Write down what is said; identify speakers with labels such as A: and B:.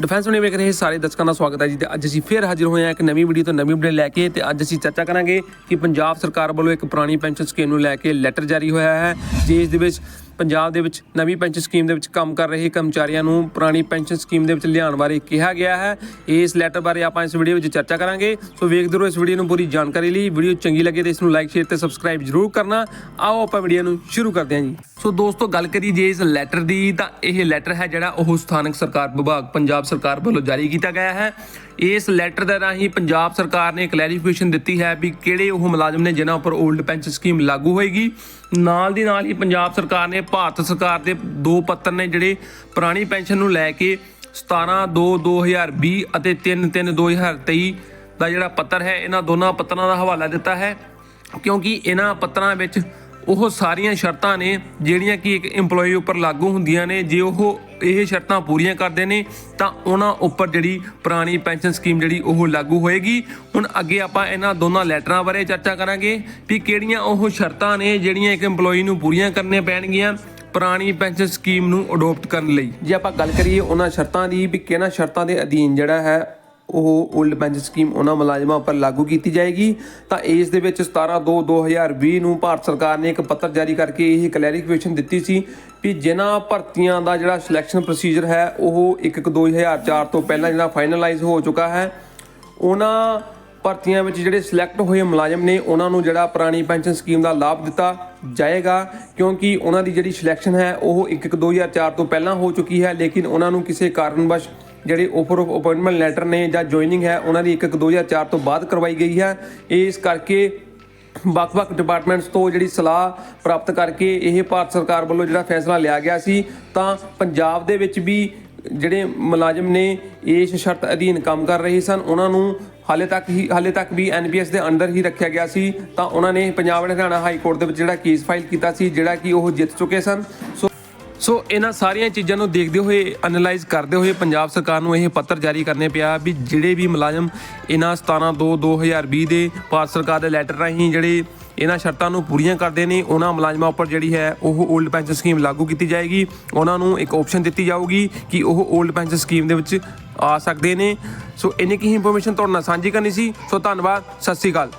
A: Defence ਨੇ ਵੇਖ ਰਹੇ ਸਾਰੇ ਦਰਸ਼ਕਾਂ ਦਾ ਸਵਾਗਤ ਹੈ ਜੀ ਤੇ ਅੱਜ ਅਸੀਂ ਫੇਰ ਹਾਜ਼ਰ ਹੋਏ ਹਾਂ ਇੱਕ ਨਵੀਂ ਵੀਡੀਓ ਤੋਂ ਨਵੀਂ ਵੀਡੀਓ ਲੈ ਕੇ ਤੇ ਅੱਜ ਅਸੀਂ ਚਰਚਾ ਕਰਾਂਗੇ ਕਿ ਪੰਜਾਬ ਸਰਕਾਰ ਵੱਲੋਂ ਇੱਕ ਪੁਰਾਣੀ ਪੈਨਸ਼ਨ ਸਕੀਮ ਨੂੰ ਲੈ ਕੇ ਲੈਟਰ ਜਾਰੀ ਹੋਇਆ ਹੈ ਜਿਸ ਦੇ ਵਿੱਚ, ਪੰਜਾਬ ਦੇ ਵਿੱਚ ਨਵੀਂ ਪੈਨਸ਼ਨ ਸਕੀਮ ਦੇ ਵਿੱਚ ਕੰਮ ਕਰ ਰਹੇ ਕਰਮਚਾਰੀਆਂ ਨੂੰ ਪੁਰਾਣੀ ਪੈਨਸ਼ਨ ਸਕੀਮ ਦੇ ਵਿੱਚ ਲਿਆਉਣ ਬਾਰੇ ਕਿਹਾ ਗਿਆ ਹੈ। ਇਸ ਲੈਟਰ ਬਾਰੇ ਆਪਾਂ ਇਸ ਵੀਡੀਓ ਵਿੱਚ ਚਰਚਾ ਕਰਾਂਗੇ। ਸੋ ਵੇਖਦੇ ਰਹੋ ਇਸ ਵੀਡੀਓ ਨੂੰ ਪੂਰੀ ਜਾਣਕਾਰੀ ਲਈ। ਵੀਡੀਓ ਚੰਗੀ ਲੱਗੇ ਤਾਂ ਇਸ ਨੂੰ ਲਾਈਕ ਸ਼ੇਅਰ ਤੇ ਸਬਸਕ੍ਰਾਈਬ ਜ਼ਰੂਰ ਕਰਨਾ। ਆਓ ਆਪਾਂ ਵੀਡੀਓ ਨੂੰ ਸ਼ੁਰੂ ਕਰਦੇ ਹਾਂ ਜੀ। ਸੋ ਦੋਸਤੋ, ਗੱਲ ਕਰੀ ਜੇ ਇਸ ਲੈਟਰ ਦੀ, ਤਾਂ ਇਹ ਲੈਟਰ ਹੈ ਜਿਹੜਾ ਉਹ ਸਥਾਨਕ ਸਰਕਾਰ ਵਿਭਾਗ, ਪੰਜਾਬ ਸਰਕਾਰ ਵੱਲੋਂ ਜਾਰੀ ਕੀਤਾ ਗਿਆ ਹੈ। ਇਸ ਲੈਟਰ ਦੇ ਰਾਹੀਂ ਪੰਜਾਬ ਸਰਕਾਰ ਨੇ ਕਲੈਰੀਫਿਕੇਸ਼ਨ ਦਿੱਤੀ ਹੈ ਵੀ ਕਿਹੜੇ ਉਹ ਮੁਲਾਜ਼ਮ ਨੇ ਜਿਨ੍ਹਾਂ ਉੱਪਰ 올ਡ ਪੈਨਸ਼ਨ ਸਕੀਮ ਲਾਗੂ ਹੋਏਗੀ। ਨਾਲ ਦੀ ਨਾਲ ਹੀ ਪੰਜਾਬ ਸਰਕਾਰ ਨੇ ਭਾਰਤ ਸਰਕਾਰ ਦੇ ਦੋ ਪੱਤਰ ਨੇ ਜਿਹੜੇ ਪੁਰਾਣੀ ਪੈਨਸ਼ਨ ਨੂੰ ਲੈ ਕੇ 17 2 2020 ਅਤੇ 3 3 2023 ਦਾ ਜਿਹੜਾ ਪੱਤਰ ਹੈ, ਇਹਨਾਂ ਦੋਨਾਂ ਪੱਤਰਾਂ ਦਾ ਹਵਾਲਾ ਦਿੱਤਾ ਹੈ। ਕਿਉਂਕਿ ਇਹਨਾਂ ਪੱਤਰਾਂ ਵਿੱਚ ਉਹ ਸਾਰੀਆਂ ਸ਼ਰਤਾਂ ਨੇ, ਜਿਹੜੀਆਂ ਕਿ ਇੱਕ EMPLOYE ਉੱਪਰ ਲਾਗੂ ਹੁੰਦੀਆਂ ਨੇ। ਜੇ ਉਹ ਇਹ ਸ਼ਰਤਾਂ ਪੂਰੀਆਂ ਕਰਦੇ ਨੇ, ਤਾਂ ਉਹਨਾਂ ਉੱਪਰ ਜਿਹੜੀ ਪੁਰਾਣੀ ਪੈਨਸ਼ਨ ਸਕੀਮ ਜਿਹੜੀ ਉਹ ਲਾਗੂ ਹੋਏਗੀ। ਹੁਣ ਅੱਗੇ ਆਪਾਂ ਇਹਨਾਂ ਦੋਨਾਂ ਲੈਟਰਾਂ ਬਾਰੇ ਚਰਚਾ ਕਰਾਂਗੇ ਵੀ ਕਿਹੜੀਆਂ ਉਹ ਸ਼ਰਤਾਂ ਨੇ, ਜਿਹੜੀਆਂ ਇੱਕ EMPLOYE ਨੂੰ ਪੂਰੀਆਂ ਕਰਨੀਆਂ ਪੈਣਗੀਆਂ ਪੁਰਾਣੀ ਪੈਨਸ਼ਨ ਸਕੀਮ ਨੂੰ ਅਡਾਪਟ ਕਰਨ ਲਈ। ਜੇ ਆਪਾਂ ਗੱਲ ਕਰੀਏ ਉਹਨਾਂ ਸ਼ਰਤਾਂ ਦੀ, ਵੀ ਕਿਹਨਾਂ ਸ਼ਰਤਾਂ ਦੇ ਅਧੀਨ ਜਿਹੜਾ ਹੈ ਉਹ 올ਡ ਪੈਨਸ਼ਨ ਸਕੀਮ ਉਹਨਾਂ ਮੁਲਾਜ਼ਮਾਂ ਉੱਪਰ ਲਾਗੂ ਕੀਤੀ ਜਾਏਗੀ। ਤਾਂ ਇਸ ਦੇ ਵਿੱਚ 17 2 2020 ਨੂੰ ਭਾਰਤ ਸਰਕਾਰ ਨੇ ਇੱਕ ਪੱਤਰ ਜਾਰੀ ਕਰਕੇ ਇਹ ਕਲੈਰੀਫਿਕੇਸ਼ਨ ਦਿੱਤੀ ਸੀ ਕਿ ਜਿਨ੍ਹਾਂ ਭਰਤੀਆਂ ਦਾ ਜਿਹੜਾ ਸਿਲੈਕਸ਼ਨ ਪ੍ਰੋਸੀਜਰ ਹੈ, ਉਹ 1 1 2004 ਤੋਂ ਪਹਿਲਾਂ ਜਿਹੜਾ ਫਾਈਨਲਾਈਜ਼ ਹੋ ਚੁੱਕਾ ਹੈ। ਉਹਨਾਂ ਭਰਤੀਆਂ ਵਿੱਚ ਜਿਹੜੇ ਸਿਲੈਕਟ ਹੋਏ ਮੁਲਾਜ਼ਮ ਨੇ, ਉਹਨਾਂ ਨੂੰ ਜਿਹੜਾ ਪੁਰਾਣੀ ਪੈਨਸ਼ਨ ਸਕੀਮ ਦਾ ਲਾਭ ਦਿੱਤਾ ਜਾਏਗਾ, ਕਿਉਂਕਿ ਉਹਨਾਂ ਦੀ ਜਿਹੜੀ ਸਿਲੈਕਸ਼ਨ ਹੈ, ਉਹ 1 1 2004 ਤੋਂ ਪਹਿਲਾਂ ਹੋ ਚੁੱਕੀ ਹੈ, ਲੇਕਿਨ ਉਹਨਾਂ ਨੂੰ ਕਿਸੇ ਕਾਰਨਵਸ਼ ਜਿਹੜੇ ਆਫਰ ਆਫ ਅਪਾਇੰਟਮੈਂਟ ਲੈਟਰ ਨੇ ਜਾਂ ਜੁਆਇਨਿੰਗ ਹੈ, ਉਹਨਾਂ ਦੀ 1 1 2004 ਤੋਂ ਬਾਅਦ ਕਰਵਾਈ ਗਈ ਹੈ। ਇਸ ਕਰਕੇ ਵੱਖ-ਵੱਖ ਡਿਪਾਰਟਮੈਂਟਸ ਤੋਂ ਜਿਹੜੀ ਸਲਾਹ ਪ੍ਰਾਪਤ ਕਰਕੇ ਇਹ ਭਾਰਤ ਸਰਕਾਰ ਵੱਲੋਂ ਜਿਹੜਾ ਫੈਸਲਾ ਲਿਆ ਗਿਆ ਸੀ, ਤਾਂ ਪੰਜਾਬ ਦੇ ਵਿੱਚ ਵੀ ਜਿਹੜੇ ਮੁਲਾਜ਼ਮ ਨੇ ਇਸ ਸ਼ਰਤ ਅਧੀਨ ਕੰਮ ਕਰ ਰਹੇ ਸਨ। ਉਹਨਾਂ ਨੂੰ ਹਾਲੇ ਤੱਕ ਹੀ, ਹਾਲੇ ਤੱਕ ਵੀ ਐਨਪੀਐਸ ਦੇ ਅੰਦਰ ਹੀ ਰੱਖਿਆ ਗਿਆ ਸੀ। ਤਾਂ ਉਹਨਾਂ ਨੇ Punjab and Haryana high court ਦੇ ਵਿੱਚ ਜਿਹੜਾ ਕੇਸ ਫਾਈਲ ਕੀਤਾ ਸੀ, ਜਿਹੜਾ ਕਿ ਉਹ ਜਿੱਤ ਚੁੱਕੇ ਸਨ। ਸੋ ਸੋ ਇਹਨਾਂ ਸਾਰੀਆਂ ਚੀਜ਼ਾਂ ਨੂੰ ਦੇਖਦੇ ਹੋਏ ਐਨਲਾਈਜ਼ ਕਰਦੇ ਹੋਏ ਪੰਜਾਬ ਸਰਕਾਰ ਨੂੰ ਇਹ ਪੱਤਰ ਜਾਰੀ ਕਰਨੇ ਪਿਆ ਵੀ ਜਿਹੜੇ ਵੀ ਮੁਲਾਜ਼ਮ ਇਹਨਾਂ 17 2 2020 ਦੇ ਭਾਰਤ ਸਰਕਾਰ ਦੇ ਲੈਟਰ ਰਾਹੀਂ ਜਿਹੜੇ ਇਹਨਾਂ ਸ਼ਰਤਾਂ ਨੂੰ ਪੂਰੀਆਂ ਕਰਦੇ ਨੇ, ਉਹਨਾਂ ਮੁਲਾਜ਼ਮਾਂ ਉੱਪਰ ਜਿਹੜੀ ਹੈ ਉਹ 올ਡ ਪੈਨਸ਼ਨ ਸਕੀਮ ਲਾਗੂ ਕੀਤੀ ਜਾਏਗੀ। ਉਹਨਾਂ ਨੂੰ ਇੱਕ ਆਪਸ਼ਨ ਦਿੱਤੀ ਜਾਊਗੀ ਕਿ ਉਹ 올ਡ ਪੈਨਸ਼ਨ ਸਕੀਮ ਦੇ ਵਿੱਚ ਆ ਸਕਦੇ ਨੇ। ਸੋ ਇੰਨੀ ਕੀ ਇਨਫੋਰਮੇਸ਼ਨ ਤੁਹਾਡੇ ਨਾਲ ਸਾਂਝੀ ਕਰਨੀ ਸੀ। ਸੋ ਧੰਨਵਾਦ, ਸਤਿ ਸ਼੍ਰੀ ਅਕਾਲ।